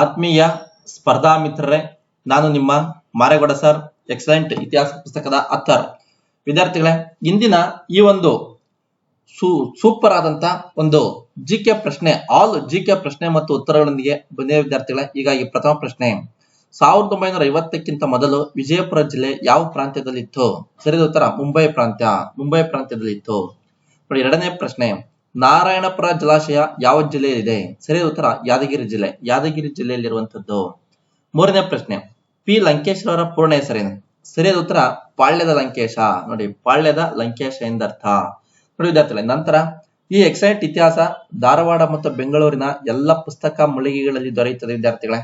ಆತ್ಮೀಯ ಸ್ಪರ್ಧಾ ಮಿತ್ರರೇ, ನಾನು ನಿಮ್ಮ ಮಾರೇಗೌಡ ಸರ್, ಎಕ್ಸಲೆಂಟ್ ಇತಿಹಾಸ ಪುಸ್ತಕದ ಅಥರ್ ವಿದ್ಯಾರ್ಥಿಗಳೇ, ಇಂದಿನ ಈ ಒಂದು ಸೂಪರ್ ಆದಂತ ಒಂದು ಜಿ ಕೆ ಪ್ರಶ್ನೆ, ಆಲ್ ಜಿ ಕೆ ಪ್ರಶ್ನೆ ಮತ್ತು ಉತ್ತರಗಳೊಂದಿಗೆ ಬಂದಿದೆ ವಿದ್ಯಾರ್ಥಿಗಳೇ, ಹೀಗಾಗಿ ಪ್ರಥಮ ಪ್ರಶ್ನೆ. ಸಾವಿರದ ಒಂಬೈನೂರ ಐವತ್ತಕ್ಕಿಂತ ಮೊದಲು ವಿಜಯಪುರ ಜಿಲ್ಲೆ ಯಾವ ಪ್ರಾಂತ್ಯದಲ್ಲಿತ್ತು? ಸರಿದ ಉತ್ತರ, ಮುಂಬೈ ಪ್ರಾಂತ್ಯ, ಮುಂಬೈ ಪ್ರಾಂತ್ಯದಲ್ಲಿತ್ತು. ನೋಡಿ, ಎರಡನೇ ಪ್ರಶ್ನೆ. ನಾರಾಯಣಪುರ ಜಲಾಶಯ ಯಾವ ಜಿಲ್ಲೆಯಲ್ಲಿದೆ ಸರಿಯಾದ ಉತ್ತರ ಯಾದಗಿರಿ ಜಿಲ್ಲೆ. ಯಾದಗಿರಿ ಜಿಲ್ಲೆಯಲ್ಲಿರುವಂತದ್ದು. ಮೂರನೇ ಪ್ರಶ್ನೆ, ಪಿ ಲಂಕೇಶ್ವರ ಪೂರ್ಣ ಹೆಸರೇನು? ಸರಿಯಾದ ಉತ್ತರ ಪಾಳ್ಯದ ಲಂಕೇಶ. ನೋಡಿ, ಪಾಳ್ಯದ ಲಂಕೇಶ ಎಂದರ್ಥ. ನೋಡಿ, ವಿದ್ಯಾರ್ಥಿಗಳೇ, ನಂತರ ಈ ಎಕ್ಸೈಟ್ ಇತಿಹಾಸ ಧಾರವಾಡ ಮತ್ತು ಬೆಂಗಳೂರಿನ ಎಲ್ಲ ಪುಸ್ತಕ ಮಳಿಗೆಗಳಲ್ಲಿ ದೊರೆಯುತ್ತದೆ, ವಿದ್ಯಾರ್ಥಿಗಳೇ.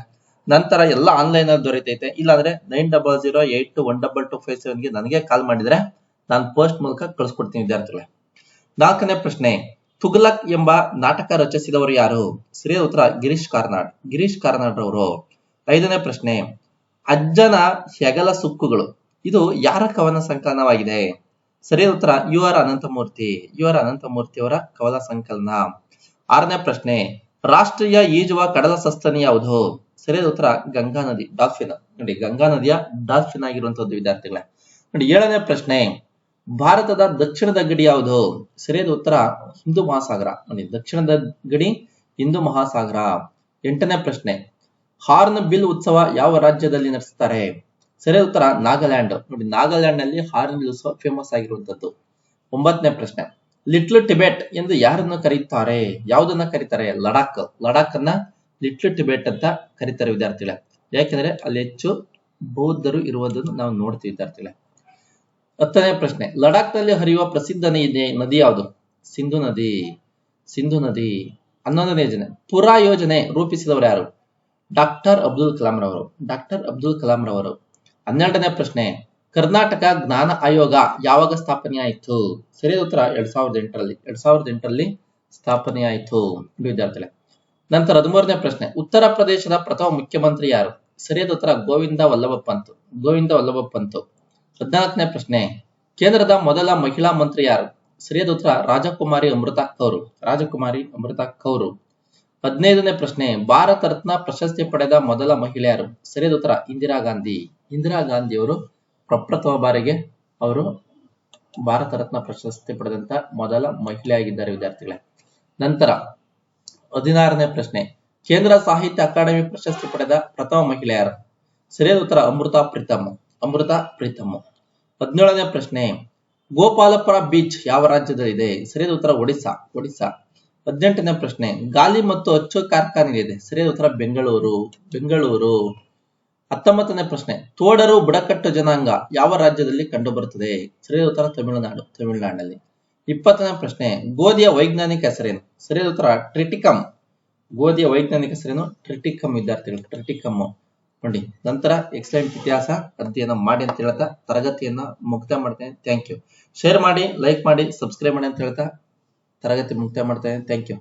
ನಂತರ ಎಲ್ಲ ಆನ್ಲೈನ್ ಅಲ್ಲಿ ದೊರೆತೈತೆ. ಇಲ್ಲಾಂದ್ರೆ nine double zero eight one double two five ಸೆವೆನ್ಗೆ ನನಗೆ ಕಾಲ್ ಮಾಡಿದ್ರೆ ನಾನು ಪೋಸ್ಟ್ ಮೂಲಕ ಕಳಿಸ್ಕೊಡ್ತೀನಿ, ವಿದ್ಯಾರ್ಥಿಗಳೇ. ನಾಲ್ಕನೇ ಪ್ರಶ್ನೆ ತುಘಲಕ್ ಎಂಬ ನಾಟಕ ರಚಿಸಿದವರು ಯಾರು? ಸರಿಯಾದ ಉತ್ತರ ಗಿರೀಶ್ ಕಾರ್ನಾಡ್. ಗಿರೀಶ್ ಕಾರ್ನಾಡ್ ರವರು ಐದನೇ ಪ್ರಶ್ನೆ, ಅಜ್ಜನ ಹೆಗಲ ಸುಕ್ಕುಗಳು. ಇದು ಯಾರ ಕವನ ಸಂಕಲನವಾಗಿದೆ? ಸರಿಯಾದ ಉತ್ತರ U R Ananthamurthy, U R Ananthamurthy ಅವರ ಕವನ ಸಂಕಲನ. ಆರನೇ ಪ್ರಶ್ನೆ, ರಾಷ್ಟ್ರೀಯ ಈಜುವ ಕಡಲ ಸಸ್ತನಿ ಯಾವುದು? ಸರಿಯಾದ ಉತ್ತರ ಗಂಗಾ ನದಿ ಡಾಲ್ಫಿನ್. ನೋಡಿ, ಗಂಗಾ ನದಿಯ ಡಾಲ್ಫಿನ್ ಆಗಿರುವಂತದ್ದು ವಿದ್ಯಾರ್ಥಿಗಳೇ. ನೋಡಿ, ಏಳನೇ ಪ್ರಶ್ನೆ ಭಾರತದ ದಕ್ಷಿಣದ ಗಡಿ ಯಾವುದು? ಸರಿಯಾದ ಉತ್ತರ ಹಿಂದೂ ಮಹಾಸಾಗರ. ನೋಡಿ, ದಕ್ಷಿಣದ ಗಡಿ ಹಿಂದೂ ಮಹಾಸಾಗರ. ಎಂಟನೇ ಪ್ರಶ್ನೆ. ಹಾರ್ನ್ ಬಿಲ್ ಉತ್ಸವ ಯಾವ ರಾಜ್ಯದಲ್ಲಿ ನಡೆಸುತ್ತಾರೆ? ಸರಿಯಾದ ಉತ್ತರ ನಾಗಾಲ್ಯಾಂಡ್. ನೋಡಿ ನಾಗಾಲ್ಯಾಂಡ್ನಲ್ಲಿ ಹಾರ್ನ್ ಬಿಲ್ ಉತ್ಸವ ಫೇಮಸ್ ಆಗಿರುವಂತದ್ದು ಒಂಬತ್ತನೇ ಪ್ರಶ್ನೆ. ಲಿಟ್ಲ್ ಟಿಬೆಟ್ ಎಂದು ಯಾರನ್ನು ಕರೀತಾರೆ? ಯಾವುದನ್ನ ಕರೀತಾರೆ? ಲಡಾಖ್. ಲಡಾಖ್ ಅನ್ನ ಲಿಟ್ಲ್ ಟಿಬೆಟ್ ಅಂತ ಕರೀತಾರೆ ವಿದ್ಯಾರ್ಥಿಗಳೇ. ಯಾಕೆಂದ್ರೆ ಅಲ್ಲಿ ಹೆಚ್ಚು ಬೌದ್ಧರು ಇರುವುದನ್ನು ನಾವು ನೋಡ್ತೀವಿ ವಿದ್ಯಾರ್ಥಿಗಳೇ. ಹತ್ತನೇ ಪ್ರಶ್ನೆ. ಲಡಾಖ್ನಲ್ಲಿ ಹರಿಯುವ ಪ್ರಸಿದ್ಧ ನದಿ ಯಾವುದು? ಸಿಂಧು ನದಿ. ಸಿಂಧು ನದಿ. ಹನ್ನೊಂದನೇ ಯೋಜನೆ. ಪುರಾ ಯೋಜನೆ ರೂಪಿಸಿದವರು ಯಾರು? ಡಾಕ್ಟರ್ ಅಬ್ದುಲ್ ಕಲಾಂ ರವರು. ಡಾಕ್ಟರ್ ಅಬ್ದುಲ್ ಕಲಾಂ ರವರು. ಹನ್ನೆರಡನೇ ಪ್ರಶ್ನೆ. ಕರ್ನಾಟಕ ಜ್ಞಾನ ಆಯೋಗ ಯಾವಾಗ ಸ್ಥಾಪನೆಯಾಯಿತು? ಸರಿಯಾದ ಉತ್ತರ ಎರಡ್ ಸಾವಿರದ ಎಂಟರಲ್ಲಿ. ಎರಡ್ ಸಾವಿರದ ಎಂಟರಲ್ಲಿ ಸ್ಥಾಪನೆಯಾಯಿತು. ವಿದ್ಯಾರ್ಥಿಗಳೇ. ನಂತರ ಹದಿಮೂರನೇ ಪ್ರಶ್ನೆ. ಉತ್ತರ ಪ್ರದೇಶದ ಪ್ರಥಮ ಮುಖ್ಯಮಂತ್ರಿ ಯಾರು? ಸರಿಯಾದ ಉತ್ತರ ಗೋವಿಂದ ವಲ್ಲಭ ಪಂತ್ ಗೋವಿಂದ ವಲ್ಲಭ ಪಂತ್ ಹದಿನಾಲ್ಕನೇ ಪ್ರಶ್ನೆ. ಕೇಂದ್ರದ ಮೊದಲ ಮಹಿಳಾ ಮಂತ್ರಿ ಯಾರು? ಸರಿಯಾದ ಉತ್ತರ ರಾಜಕುಮಾರಿ ಅಮೃತ ಕೌರು. ರಾಜಕುಮಾರಿ ಅಮೃತ ಕೌರು. ಹದಿನೈದನೇ ಪ್ರಶ್ನೆ. ಭಾರತ ರತ್ನ ಪ್ರಶಸ್ತಿ ಪಡೆದ ಮೊದಲ ಮಹಿಳೆ ಯಾರು? ಸರಿಯಾದ ಉತ್ತರ ಇಂದಿರಾ ಗಾಂಧಿ. ಇಂದಿರಾ ಗಾಂಧಿ ಅವರು ಪ್ರಪ್ರಥಮ ಬಾರಿಗೆ ಅವರು ಭಾರತ ರತ್ನ ಪ್ರಶಸ್ತಿ ಪಡೆದಂತ ಮೊದಲ ಮಹಿಳೆ ಆಗಿದ್ದಾರೆ ವಿದ್ಯಾರ್ಥಿಗಳೇ. ನಂತರ ಹದಿನಾರನೇ ಪ್ರಶ್ನೆ. ಕೇಂದ್ರ ಸಾಹಿತ್ಯ ಅಕಾಡೆಮಿ ಪ್ರಶಸ್ತಿ ಪಡೆದ ಪ್ರಥಮ ಮಹಿಳೆ ಯಾರು? ಸರಿಯಾದ ಉತ್ತರ ಅಮೃತ ಪ್ರೀತಮ್. ಅಮೃತ ಪ್ರೀತಮ್. ಹದಿನೇಳನೇ ಪ್ರಶ್ನೆ. ಗೋಪಾಲಪುರ ಬೀಚ್ ಯಾವ ರಾಜ್ಯದಲ್ಲಿದೆ? ಸರಿಯಾದ ಉತ್ತರ ಒಡಿಸ್ಸಾ. ಒಡಿಸ್ಸಾ. ಹದಿನೆಂಟನೇ ಪ್ರಶ್ನೆ. ಗಾಲಿ ಮತ್ತು ಅಚ್ಚು ಕಾರ್ಖಾನೆ ಇದೆ ಸರಿಯಾದ ಉತ್ತರ ಬೆಂಗಳೂರು. ಬೆಂಗಳೂರು. ಹತ್ತೊಂಬತ್ತನೇ ಪ್ರಶ್ನೆ. ತೋಡರು ಬುಡಕಟ್ಟು ಜನಾಂಗ ಯಾವ ರಾಜ್ಯದಲ್ಲಿ ಕಂಡುಬರುತ್ತದೆ? ಸರಿಯಾದ ಉತ್ತರ ತಮಿಳುನಾಡು ತಮಿಳುನಾಡಿನಲ್ಲಿ ಇಪ್ಪತ್ತನೇ ಪ್ರಶ್ನೆ. ಗೋಧಿಯ ವೈಜ್ಞಾನಿಕ ಹೆಸರೇನು? ಸರಿಯಾದ ಉತ್ತರ ಟ್ರಿಟಿಕಮ್ ಗೋಧಿಯ ವೈಜ್ಞಾನಿಕ ಹೆಸರೇನು? ಟ್ರಿಟಿಕಮ್ ವಿದ್ಯಾರ್ಥಿಗಳು. ಟ್ರಿಟಿಕಮ್ ನೋಡಿ, ನಂತರ ಎಕ್ಸಲೆಂಟ್ ಇತಿಹಾಸ ಅಧ್ಯಯನ ಮಾಡಿ ಅಂತ ಹೇಳ್ತಾ ತರಗತಿಯನ್ನ ಮುಕ್ತಾಯ ಮಾಡ್ತೇನೆ. ಥ್ಯಾಂಕ್ ಯು ಶೇರ್ ಮಾಡಿ ಲೈಕ್ ಮಾಡಿ ಸಬ್ಸ್ಕ್ರೈಬ್ ಮಾಡಿ ಅಂತ ಹೇಳ್ತಾ ತರಗತಿ ಮುಕ್ತಾಯ ಮಾಡ್ತೇನೆ. Thank you